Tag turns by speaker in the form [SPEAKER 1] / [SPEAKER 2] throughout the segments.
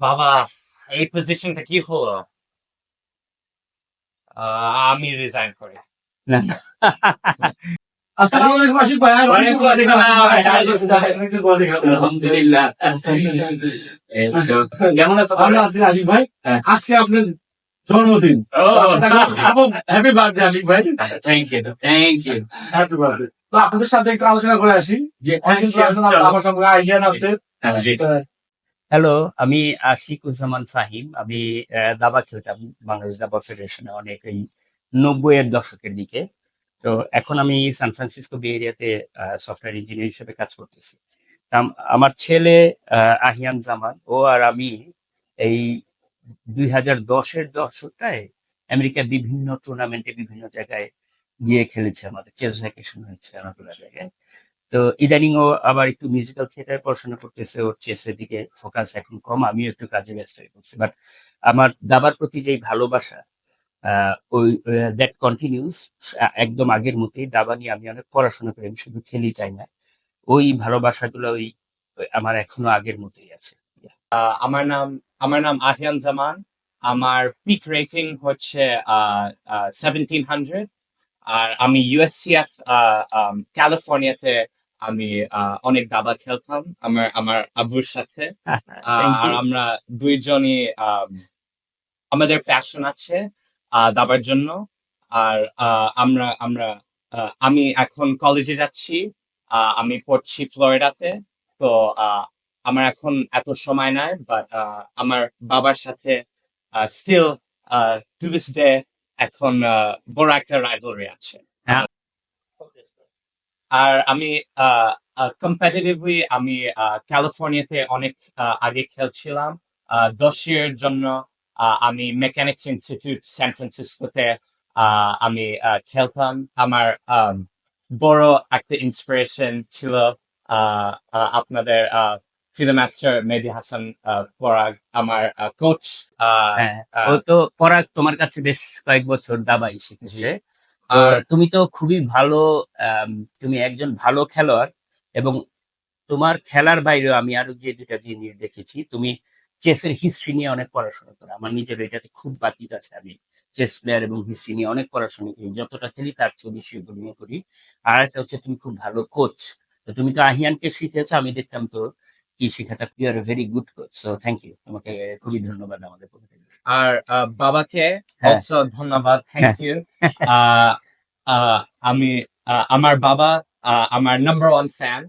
[SPEAKER 1] বাবা এই পজিশনটা কি হলো? আহ, আমি রিজাইন করি।
[SPEAKER 2] না না।
[SPEAKER 3] আসসালামু আলাইকুম আশিক ভাই।
[SPEAKER 1] ওয়ালাইকুম আসসালাম।
[SPEAKER 2] আলহামদুলিল্লাহ। কেমন আছো
[SPEAKER 3] ভালো আছি আশিক ভাই।
[SPEAKER 2] হ্যাঁ।
[SPEAKER 3] আজকে আপনার জন্মদিন। হ্যাপি বার্থডে আশিক ভাই।
[SPEAKER 2] Thank you thank you
[SPEAKER 3] happy birthday তো আপনাদের সাথে একটু আলোচনা করে আসি। যে
[SPEAKER 1] চলো।
[SPEAKER 3] আমার সঙ্গে আইডিয়ান আছে।
[SPEAKER 2] হ্যালো আমি আশিক আশিকুজ্জামান ফাহিম আমি দাবা খেলতাম বাংলাদেশ দাবা ফেডারেশনে অনেক এই নব্বই এর দশকের দিকে। তো এখন আমি সান ফ্রান্সিসকো বে এরিয়াতে সফটওয়্যার ইঞ্জিনিয়ার হিসেবে কাজ করতেছি। আমার ছেলে আহ, আহিয়ান জামান ও আর আমি এই দুই হাজার দশের দশকটায় আমেরিকার বিভিন্ন টুর্নামেন্টে বিভিন্ন জায়গায় গিয়ে খেলেছে আমাদের। চেস ভ্যাকেশন হয়েছে অনেকগুলো জায়গায়। তো ইদানিং ও আবার একটু মিউজিক্যাল থিয়েটার পড়াশোনা করতেছে, ওর চেসের দিকে ফোকাস এখন কম, আমিও একটু কাজে ব্যস্ত হয়ে পড়ছি। বাট আমার দাবার প্রতি যেই ভালোবাসা ওই দ্যাট কন্টিনিউস একদম আগের মতোই দাবা নিয়ে আমি অনেক পড়াশোনা করি, আমি শুধু খেলি তাই না, ওই ভালোবাসাগুলো ওই আমার এখনও আগের মতোই আছে।
[SPEAKER 1] আমার নাম আমার নাম আহিয়ান জামান, আমার পিক রেটিং হচ্ছে সেভেন্টিন হান্ড্রেড আর আমি ইউএসসিএফ ক্যালিফোর্নিয়াতে আমি অনেক দাবা খেলতাম আমার আমার আব্বুর সাথে আর. আমরা দুইজনই আম, আমাদের প্যাশন আছে দাবার জন্য আর আমরা আমরা আমি এখন কলেজে যাচ্ছি আহ, আমি পড়ছি ফ্লোরিডাতে তো আহ, আমার এখন এত সময় নাই বাট আমার বাবার সাথে স্টিল টু দিস ডে এখন বড় একটা রাইভালরি আছে। আর আমি কম্পিটিটিভলি আমি ক্যালিফোর্নিয়াতে অনেক আগে খেলছিলাম। দশ এর জন্য আমি মেকানিক্স ইনস্টিটিউট সান ফ্রান্সিসকোতে আমি খেলতাম। আমার আম, বড় একটা ইন্সপিরেশন ছিল আপনাদের ফিল্ম মাস্টার মেহেদি হাসান পরাগ আমার কোচ
[SPEAKER 2] হ্যাঁ ও তো পরাগ তোমার কাছে বেশ কয়েক বছর দাবাই শিখেছে
[SPEAKER 1] আর
[SPEAKER 2] তুমি তো খুবই ভালো তুমি একজন ভালো খেলোয়াড় এবং তোমার খেলার বাইরেও আমি আরও যে দুটা জিনিস দেখেছি তুমি চেসের হিস্ট্রি নিয়ে অনেক পড়াশোনা করো। আমার নিজের এটাতে খুব বাতিক আছে। আমি চেস প্লেয়ার এবং হিস্ট্রি নিয়ে অনেক পড়াশোনা করি। যতটা খেলি তার চেয়ে বেশি নিয়ে করি। আর একটা হচ্ছে তুমি খুব ভালো কোচ তো তুমি তো আহিয়ানকে শিখেছো আমি দেখতাম তো কি শেখাতে you are very good coach so thank you তোমাকে খুবই ধন্যবাদ আমাদের পক্ষ থেকে।
[SPEAKER 1] আর বাবাকে
[SPEAKER 2] হ্যাঁ।
[SPEAKER 1] ধন্যবাদ। থ্যাংক ইউ আমি আহ, আমার বাবা আহ, আমার নাম্বার ওয়ান ফ্যান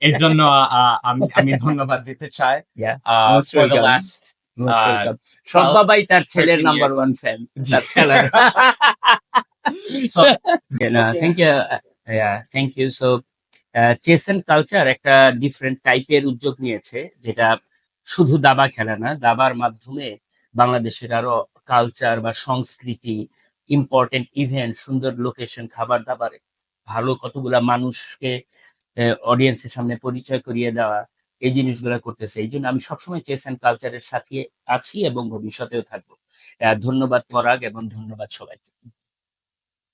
[SPEAKER 1] এর জন্য আহ, আমি আমি ধন্যবাদ দিতে চাই।
[SPEAKER 2] Welcome. সব বাবাই তার ছেলের নাম্বার ওয়ান ফ্যান তার ছেলের। Thank you thank you so chess and culture একটা ডিফারেন্ট টাইপের উদ্যোগ নিয়েছে যেটা শুধু দাবা খেলা না দাবার মাধ্যমে বাংলাদেশের আরও কালচার বা সংস্কৃতি ইম্পর্টেন্ট ইভেন্ট সুন্দর লোকেশন খাবার দাবার ভালো কতগুলা মানুষকে অডিয়েন্সের সামনে পরিচয় করিয়ে দেওয়া, এই জিনিসগুলো করতেছে। এই জন্য আমি সবসময় চেস অ্যান্ড কালচারের সাথে আছি এবং ভবিষ্যতেও থাকব। ধন্যবাদ পরাগ এবং ধন্যবাদ সবাইকে।